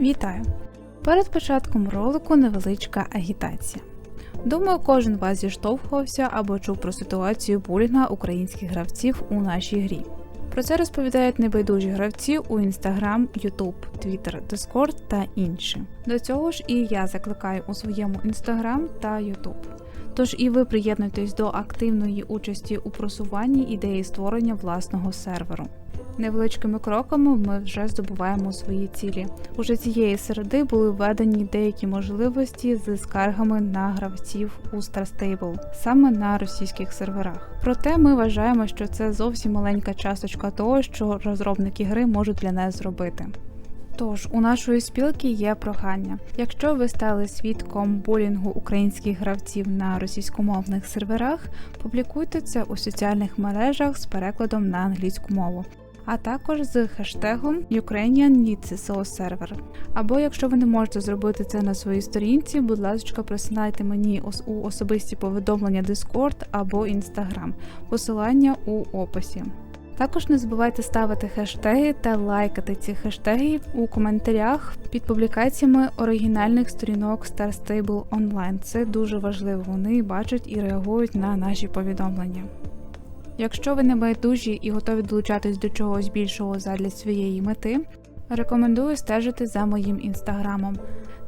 Вітаю! Перед початком ролику невеличка агітація. Думаю, кожен вас зіштовхувався або чув про ситуацію булінга українських гравців у нашій грі. Про це розповідають небайдужі гравці у Instagram, YouTube, Twitter, Discord та інші. До цього ж і я закликаю у своєму Instagram та YouTube. Тож і ви приєднуйтесь до активної участі у просуванні ідеї створення власного серверу. Невеличкими кроками ми вже здобуваємо свої цілі. Уже цієї середи були введені деякі можливості з скаргами на гравців у Star Stable, саме на російських серверах. Проте ми вважаємо, що це зовсім маленька часточка того, що розробники гри можуть для нас зробити. Тож у нашої спілки є прохання. Якщо ви стали свідком булінгу українських гравців на російськомовних серверах, публікуйте це у соціальних мережах з перекладом на англійську мову. А також з хештегом Ukrainian Needs SEO Server. Або якщо ви не можете зробити це на своїй сторінці, будь ласка, присилайте мені у особисті повідомлення Discord або Instagram. Посилання у описі. Також не забувайте ставити хештеги та лайкати ці хештеги у коментарях під публікаціями оригінальних сторінок Star Stable Online. Це дуже важливо. Вони бачать і реагують на наші повідомлення. Якщо ви не байдужі і готові долучатись до чогось більшого задля своєї мети, рекомендую стежити за моїм інстаграмом.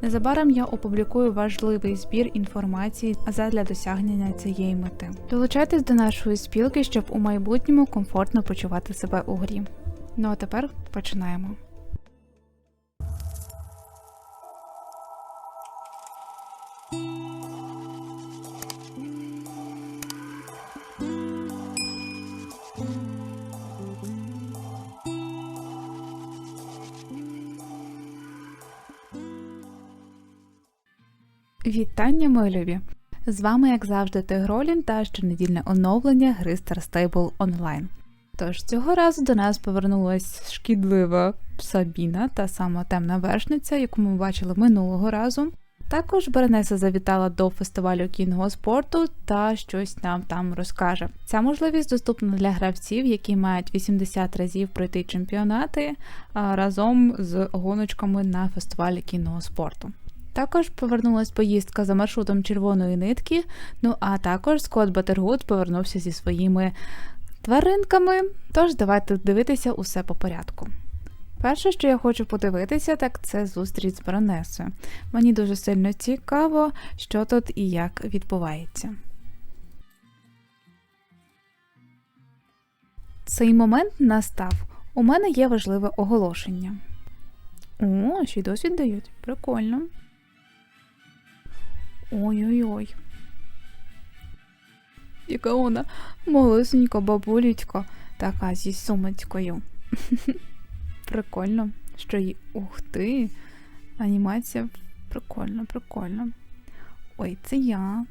Незабаром я опублікую важливий збір інформації задля досягнення цієї мети. Долучайтесь до нашої спілки, щоб у майбутньому комфортно почувати себе у грі. Ну а тепер починаємо. Вітання, мої любі! З вами, як завжди, Тигролін та щонедільне оновлення гри Star Stable Online. Тож цього разу до нас повернулась шкідлива Сабіна, та сама темна вершниця, яку ми бачили минулого разу. Також Беренеса завітала до фестивалю кінного спорту та щось нам там розкаже. Ця можливість доступна для гравців, які мають 80 разів пройти чемпіонати разом з гоночками на фестивалі кінного спорту. Також повернулась поїздка за маршрутом червоної нитки. Ну а також Скотт Батергуд повернувся зі своїми тваринками. Тож давайте дивитися усе по порядку. Перше, що я хочу подивитися, так це зустріч з Баронесою. Мені дуже сильно цікаво, що тут і як відбувається. Цей момент настав. У мене є важливе оголошення. О, ще й досвід дають. Прикольно. Ой-ой-ой. Яка вона малесенька бабулечка, така зі сумочкою. Прикольно, що й ух ти. Анімація прикольно, прикольно. Ой, це я.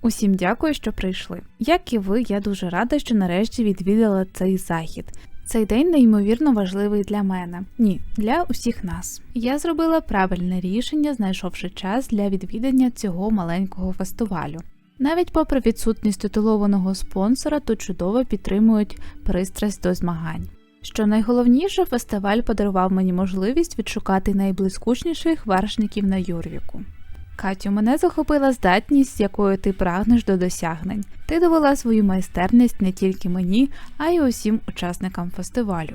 Усім дякую, що прийшли. Як і ви, я дуже рада, що нарешті відвідала цей захід. Цей день неймовірно важливий для мене. Ні, для усіх нас. Я зробила правильне рішення, знайшовши час для відвідання цього маленького фестивалю. Навіть попри відсутність титулованого спонсора, тут чудово підтримують пристрасть до змагань. Що найголовніше, фестиваль подарував мені можливість відшукати найблискучніших вершників на Юрвіку. Катю, мене захопила здатність, з якою ти прагнеш до досягнень. Ти довела свою майстерність не тільки мені, а й усім учасникам фестивалю.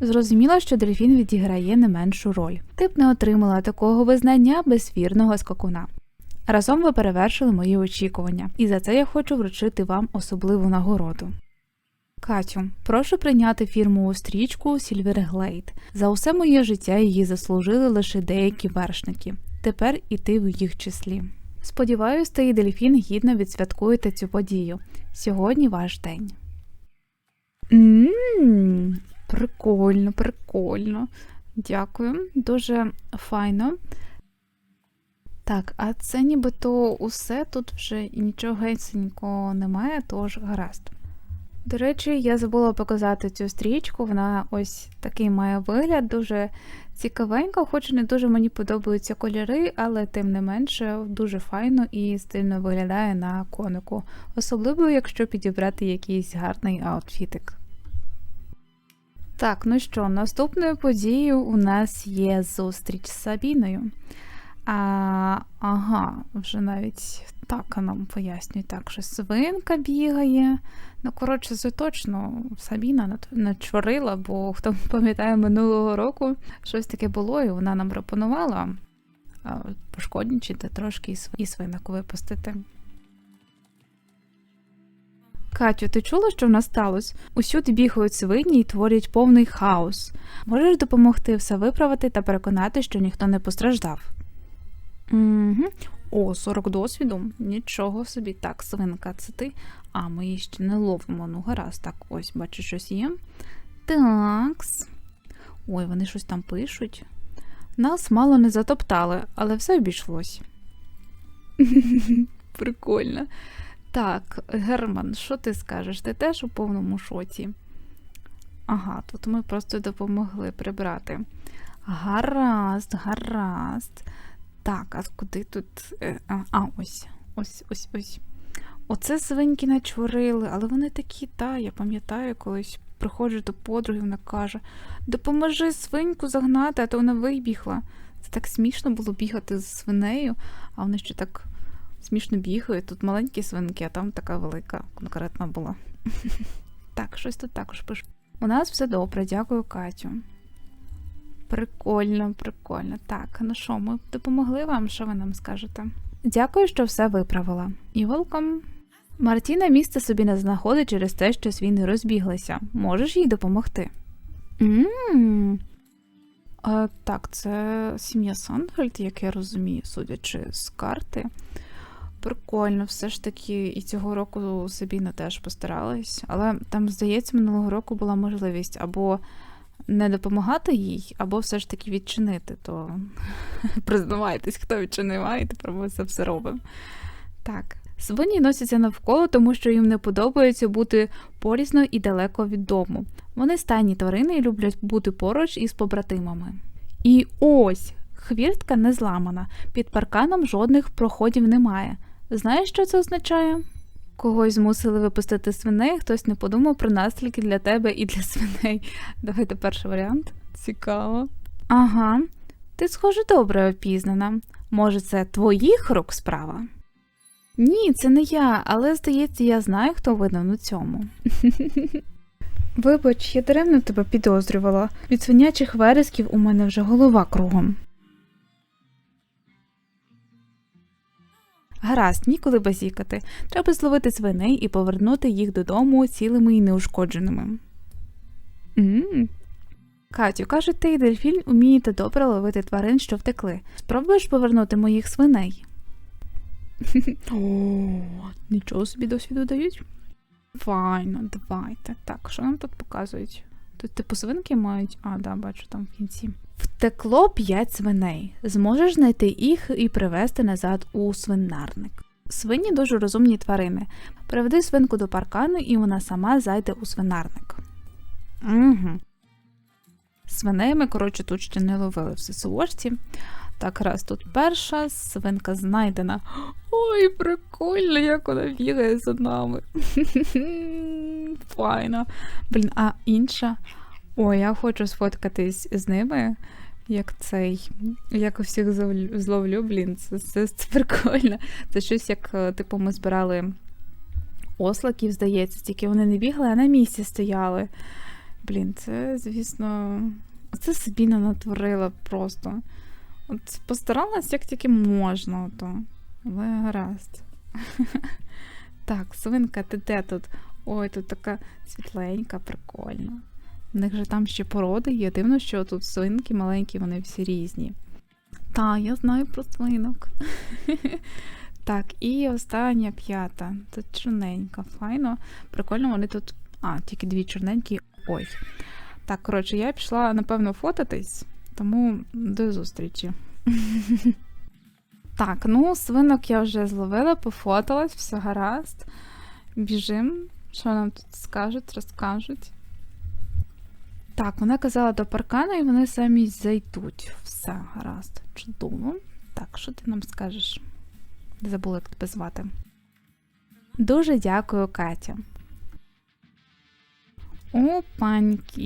Зрозуміло, що дельфін відіграє не меншу роль. Ти б не отримала такого визнання без вірного скакуна. Разом ви перевершили мої очікування, і за це я хочу вручити вам особливу нагороду. Катю, прошу прийняти фірмову стрічку Silver Glade. За усе моє життя її заслужили лише деякі вершники. Тепер і ти в їх числі. Сподіваюсь, ти і дельфін гідно відсвяткуєте цю подію. Сьогодні ваш день. Ммм, прикольно, прикольно. Дякую, дуже файно. Так, а це нібито усе тут вже і нічого геть немає, тож гаразд. До речі, я забула показати цю стрічку. Вона ось такий має вигляд, дуже цікавенька, хоч не дуже мені подобаються кольори, але тим не менше дуже файно і стильно виглядає на конику, особливо, якщо підібрати якийсь гарний аутфітик. Так, ну що, наступною подією у нас є зустріч з Сабіною. А, Ага, вже навіть так нам пояснюють, так, що свинка бігає. Ну, коротше, це точно Сабіна начворила, бо хто пам'ятає минулого року щось таке було, і вона нам пропонувала пошкодничати трошки і свинок випустити. Катю, ти чула, що в нас сталося? Усюди бігають свині і творять повний хаос. Можеш допомогти все виправити та переконати, що ніхто не постраждав. Угу. О, 40 досвіду. Нічого собі. Так, свинка, це ти. А, ми її ще не ловимо. Ну, гаразд, так, ось, бачу, щось є. Такс. Ой, вони щось там пишуть. Нас мало не затоптали, але все обійшлось. Прикольно. Так, Герман, що ти скажеш? Ти теж у повному шоці? Ага, тут ми просто допомогли прибрати. Гаразд, гаразд. Так, а куди тут. Е, а, ось, ось, ось, ось. Оце свиньки начворили, але вони такі, та, я пам'ятаю, колись приходжу до подруги, вона каже: Допоможи свиньку загнати, а то вона вибігла. Це так смішно було бігати з свинею, а вони ще так смішно бігають. Тут маленькі свинки, а там така велика, конкретна була. Так, щось тут також пишу. У нас все добре, дякую, Катю. Прикольно, прикольно. Так, ну що, ми допомогли вам? Що ви нам скажете? Дякую, що все виправила. І welcome. Мартіна місце собі не знаходить через те, що свіни розбіглися. Можеш їй допомогти? Ммм. Так, це сім'я Сандфельд, як я розумію, судячи з карти. Прикольно, все ж таки, і цього року Сабіна теж постаралась, але там, здається, минулого року була можливість або не допомагати їй, або все ж таки відчинити, то признавайтесь, хто відчинив, і тепер ми це все робимо. Так. Свині носяться навколо, тому що їм не подобається бути порізно і далеко від дому. Вони стайні тварини і люблять бути поруч із побратимами. І ось хвіртка не зламана, під парканом жодних проходів немає. Знаєш, що це означає? Когось змусили випустити свиней, хтось не подумав про наслідки для тебе і для свиней. Давайте перший варіант. Цікаво. Ага, ти, схоже, добре опізнана. Може, це твоїх рук справа? Ні, це не я, але здається, я знаю, хто винен у цьому. Вибач, я даремно тебе підозрювала. Від свинячих вересків у мене вже голова кругом. Гаразд, ніколи базікати. Треба зловити свиней і повернути їх додому цілими і неушкодженими. М-м. Катю, каже, ти і дельфін умієте добре ловити тварин, що втекли. Спробуєш повернути моїх свиней? О, нічого собі досвіду дають. Файно, давайте. Так, що нам тут показують? Тут типу свинки мають. А, да, бачу там в кінці. Втекло п'ять свиней. Зможеш знайти їх і привезти назад у свинарник. Свині дуже розумні тварини. Приведи свинку до паркану, і вона сама зайде у свинарник. Угу. Свиней ми, коротше, тут ще не ловили в ССОшці. Так, раз тут перша свинка знайдена. Ой, прикольно, як вона бігає за нами. Файно. Блін, а інша. Ой, я хочу сфоткатись з ними, як цей, як усіх зловлю, блін, це, це, це прикольно. Це щось як, е, типу, ми збирали ослаків, здається, тільки вони не бігли, а на місці стояли. Блін, це, звісно, це Сабіна натворила просто. От Постаралась, як тільки можна, то. але гаразд. Так, свинка, ти де тут? Ой, тут така світленька, прикольна. У них же там ще породи є. Дивно, що тут свинки маленькі, вони всі різні. Та, я знаю про свинок. Так, і остання п'ята. Тут чорненька, файно. Прикольно, вони тут. А, тільки дві чорненькі. Ой. Так, коротше, я пішла, напевно, фотатись. Тому до зустрічі. Так, ну, свинок я вже зловила, пофоталась, все гаразд. Біжим. Що нам тут скажуть, розкажуть? Так, вона казала до паркану, і вони самі зайдуть. Все, гаразд. Чудово. Так, що ти нам скажеш? Забула, як тебе звати. Дуже дякую, Катя. Опаньки,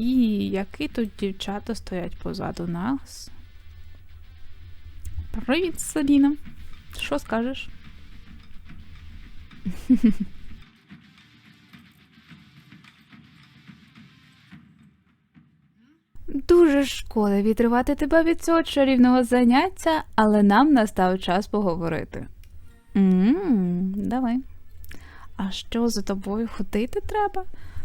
які тут дівчата стоять позаду нас. Привіт, Саліна. Що скажеш? Дуже шкода відривати тебе від цього чарівного заняття, але нам настав час поговорити. Ммм, давай. А що за тобою ходити треба?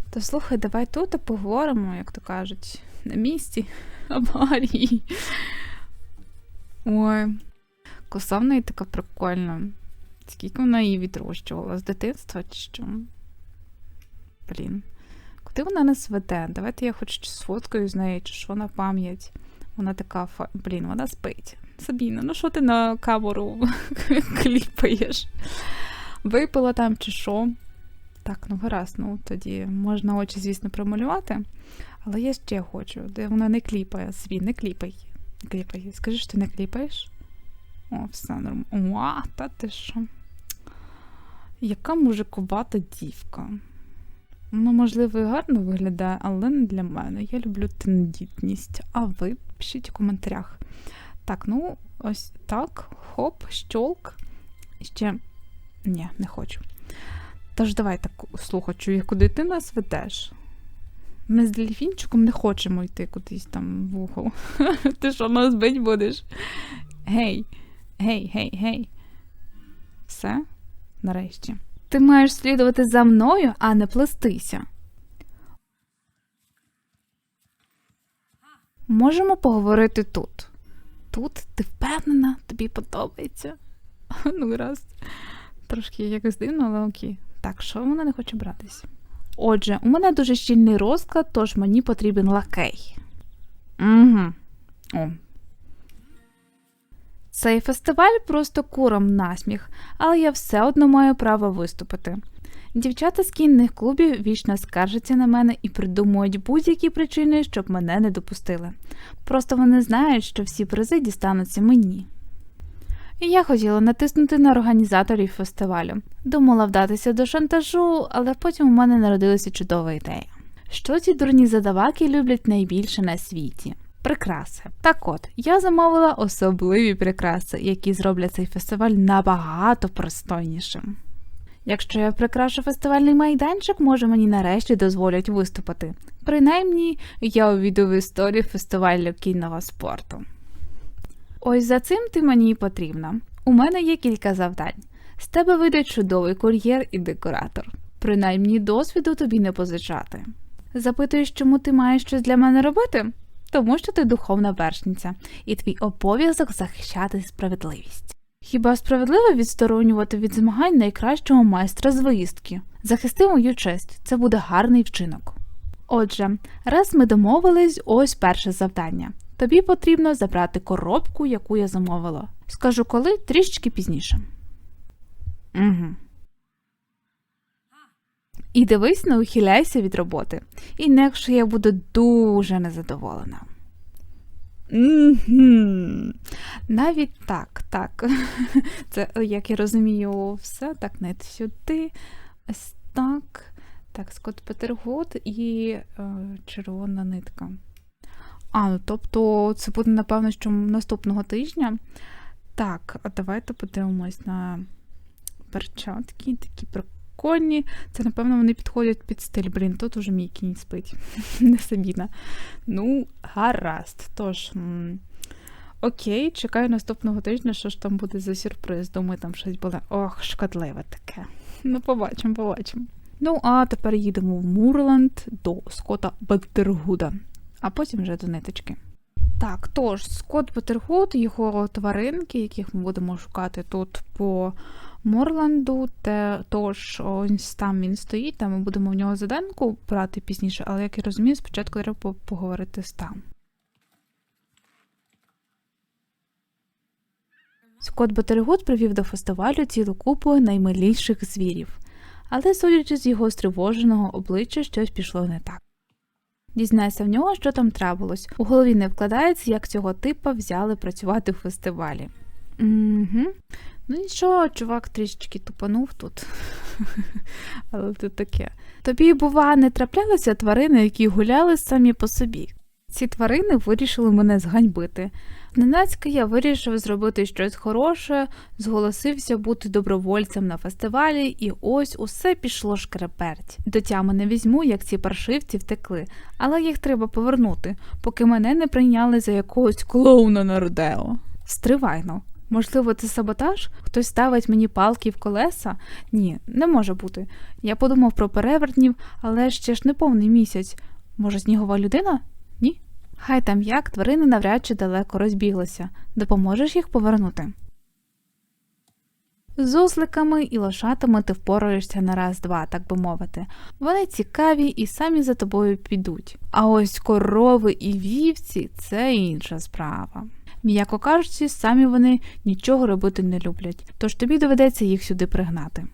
То слухай, давай тут і поговоримо, як то кажуть, на місці аварії. Ой, коса в неї така прикольна. Скільки вона її відрощувала з дитинства чи що? Блін. Куди вона нас веде? Давайте я хоч сфоткаю з нею, чи що на пам'ять. Вона така фа... Блін, вона спить. Сабіна, ну що ти на камеру кліпаєш? Випила там чи що? Так, ну гаразд, ну тоді можна очі, звісно, промалювати. Але я ще хочу, де вона не кліпає свій, не кліпай. Не кліпай. Скажи, що ти не кліпаєш? О, все нормально. О, та ти що? Яка мужикувата дівка. Вона, можливо, і гарно виглядає, але не для мене. Я люблю тендітність. А ви пишіть у коментарях. Так, ну, ось так. Хоп, щолк. Ще. Ні, не хочу. Тож давай так слухачу, куди ти нас ведеш? Ми з дельфінчиком не хочемо йти кудись там в угол. Ти що нас бить будеш? Гей, гей, гей, гей. Все, нарешті. Ти маєш слідувати за мною, а не плестися. Можемо поговорити тут. Тут ти впевнена, тобі подобається. Ну, раз. Трошки якось дивно, але окей. Так, що вона не хоче братись? Отже, у мене дуже щільний розклад, тож мені потрібен лакей. Угу. О. Цей фестиваль просто куром насміх, але я все одно маю право виступити. Дівчата з кінних клубів вічно скаржаться на мене і придумують будь-які причини, щоб мене не допустили. Просто вони знають, що всі призи дістануться мені. Я хотіла натиснути на організаторів фестивалю. Думала вдатися до шантажу, але потім у мене народилася чудова ідея. Що ці дурні задаваки люблять найбільше на світі? Прикраси. Так от, я замовила особливі прикраси, які зроблять цей фестиваль набагато пристойнішим. Якщо я прикрашу фестивальний майданчик, може мені нарешті дозволять виступити. Принаймні, я увійду в історію фестивалю кінного спорту. Ось за цим ти мені потрібна. У мене є кілька завдань. З тебе вийде чудовий кур'єр і декоратор. Принаймні досвіду тобі не позичати. Запитуєш, чому ти маєш щось для мене робити? Тому що ти духовна вершниця, і твій обов'язок захищати справедливість. Хіба справедливо відсторонювати від змагань найкращого майстра з виїздки? Захисти мою честь, це буде гарний вчинок. Отже, раз ми домовились, ось перше завдання. Тобі потрібно забрати коробку, яку я замовила. Скажу коли трішечки пізніше. Угу. І дивись, не ухиляйся від роботи. Інакше я буду дуже незадоволена. Мгм. Навіть так, так. Це, як я розумію, все так, не сюди. Ось так. Так, Скотт Петергот і е, червона нитка. А, ну тобто це буде, напевно, що наступного тижня. Так, а давайте подивимось на перчатки, такі прикольні. Це, напевно, вони підходять під стиль. Блін, тут уже мій кінь спить. Не Сабіна. Ну, гаразд. Тож, окей, чекаю наступного тижня, що ж там буде за сюрприз. Думаю, там щось буде. Ох, шкодливе таке. Ну, побачимо, побачимо. Ну, а тепер їдемо в Мурланд до Скота Беттергуда, а потім вже до ниточки. Так, тож, Скотт Беттергуд, його тваринки, яких ми будемо шукати тут по Морланду, те, тож ось там він стоїть, там ми будемо в нього заданку брати пізніше, але як я розумію, спочатку треба поговорити з там. Скотт Беттергуд привів до фестивалю цілу купу наймиліших звірів. але судячи з його стривоженого обличчя, щось пішло не так. Дізнайся в нього, що там трапилось. У голові не вкладається, як цього типа взяли працювати в фестивалі. Угу. Ну нічого, чувак трішечки тупанув тут. Але це таке. Тобі, бува, не траплялися тварини, які гуляли самі по собі. Ці тварини вирішили мене зганьбити. Ненацька я вирішив зробити щось хороше, зголосився бути добровольцем на фестивалі, і ось усе пішло шкреперть. До тями не візьму, як ці паршивці втекли, але їх треба повернути, поки мене не прийняли за якогось клоуна на Родео. Стривайно. Можливо, це саботаж? Хтось ставить мені палки в колеса? Ні, не може бути. Я подумав про перевертнів, але ще ж не повний місяць. Може, снігова людина? Хай там як, тварини навряд чи далеко розбіглися. Допоможеш їх повернути? З осликами і лошатами ти впораєшся на раз-два, так би мовити. Вони цікаві і самі за тобою підуть. А ось корови і вівці це інша справа. М'яко кажучи, самі вони нічого робити не люблять, тож тобі доведеться їх сюди пригнати.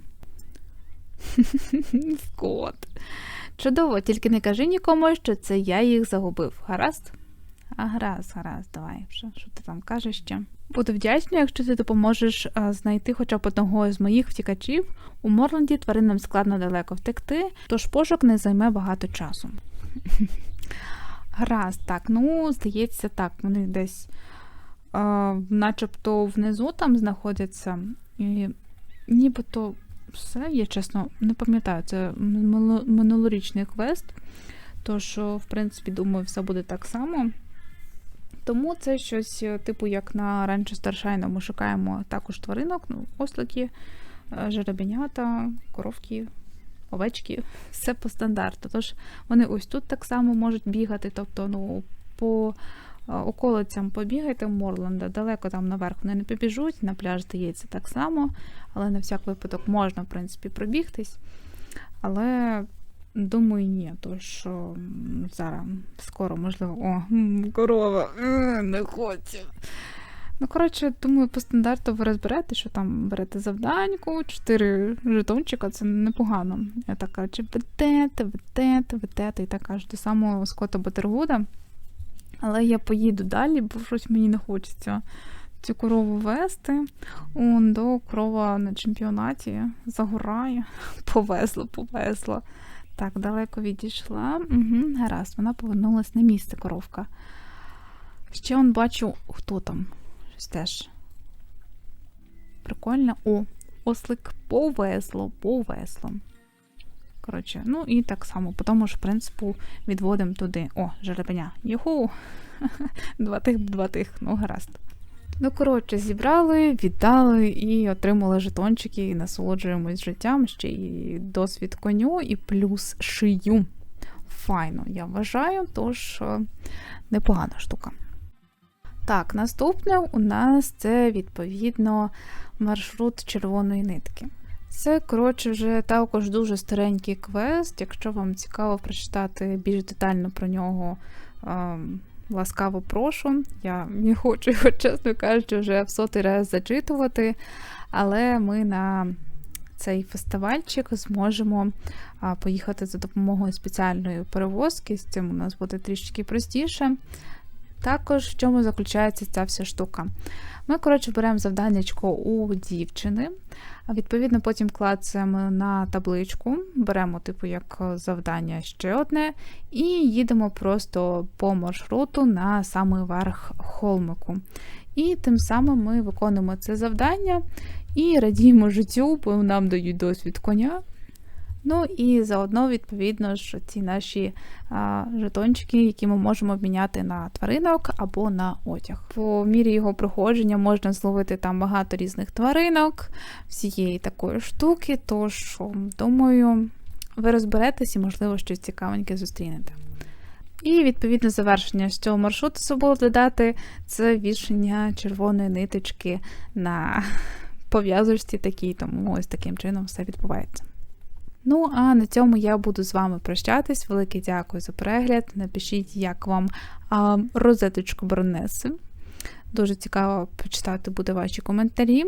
Скот. Чудово, тільки не кажи нікому, що це я їх загубив. Гаразд? А гаразд, гаразд, давай вже. Що ти там кажеш ще? Буду вдячна, якщо ти допоможеш знайти хоча б одного з моїх втікачів. У Морланді тваринам складно далеко втекти, тож пошук не займе багато часу. Гаразд, так, ну, здається, так, вони десь а, начебто внизу там знаходяться. І нібито все, я чесно не пам'ятаю, це минулорічний квест. Тож, в принципі, думаю, все буде так само. Тому це щось, типу, як на раніше старшайна ми шукаємо також тваринок, ну, ослики, жеребенята, коровки, овечки, все по стандарту. Тож вони ось тут так само можуть бігати, тобто, ну, по околицям побігайте в Морланда, далеко там наверх вони не побіжуть, на пляж здається так само, але на всяк випадок можна, в принципі, пробігтись. Але. Думаю, ні, тож зараз скоро, можливо, о, корова, не хочу. Ну, коротше, думаю, по стандарту ви розберете, що там берете завданьку, 4 жетончика, це непогано. Я так кажу, ведете, ведете, ведете, і так кажу, до самого Скотта Батергуда. Але я поїду далі, бо щось мені не хочеться цю корову вести. Он до крова на чемпіонаті загорає. Повезло, повезло. Так, далеко відійшла. Угу, Гаразд, вона повернулася на місце коровка. Ще он бачу, хто там. Щось теж. Прикольно. О, ослик повезло, повезло. Коротше, ну і так само, по тому ж принципу відводимо туди. О, жеребеня. Юху! Два тих, два тих, ну гаразд. Ну, коротше, зібрали, віддали і отримали жетончики, і насолоджуємось життям, ще й досвід коню, і плюс шию. Файно, я вважаю, тож е, непогана штука. Так, наступне у нас це відповідно маршрут червоної нитки. Це, коротше, вже також дуже старенький квест. Якщо вам цікаво прочитати більш детально про нього, ем, ласкаво прошу. Я не хочу його, чесно кажучи, вже в сотий раз зачитувати, але ми на цей фестивальчик зможемо поїхати за допомогою спеціальної перевозки. З цим у нас буде трішки простіше. Також в чому заключається ця вся штука. Ми, коротше, беремо завданнячко у дівчини, а відповідно, потім клацаємо на табличку, беремо, типу, як завдання ще одне, і їдемо просто по маршруту на самий верх холмику. І тим самим ми виконуємо це завдання і радіємо життю, бо нам дають досвід коня. Ну і заодно, відповідно ж, ці наші а, жетончики, які ми можемо обміняти на тваринок або на одяг. По мірі його проходження можна зловити там багато різних тваринок, всієї такої штуки, тож, думаю, ви розберетесь і, можливо, щось цікавеньке зустрінете. І, відповідно, завершення з цього маршруту забула додати це вішення червоної ниточки на пов'язочці такій, тому ось таким чином все відбувається. Ну, а на цьому я буду з вами прощатись. Велике дякую за перегляд. Напишіть, як вам розеточку Бронеси. Дуже цікаво почитати буде ваші коментарі.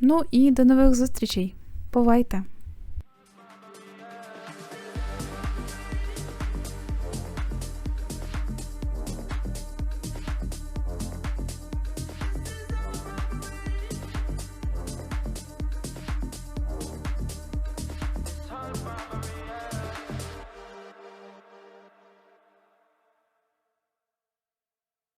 Ну і до нових зустрічей. Бувайте!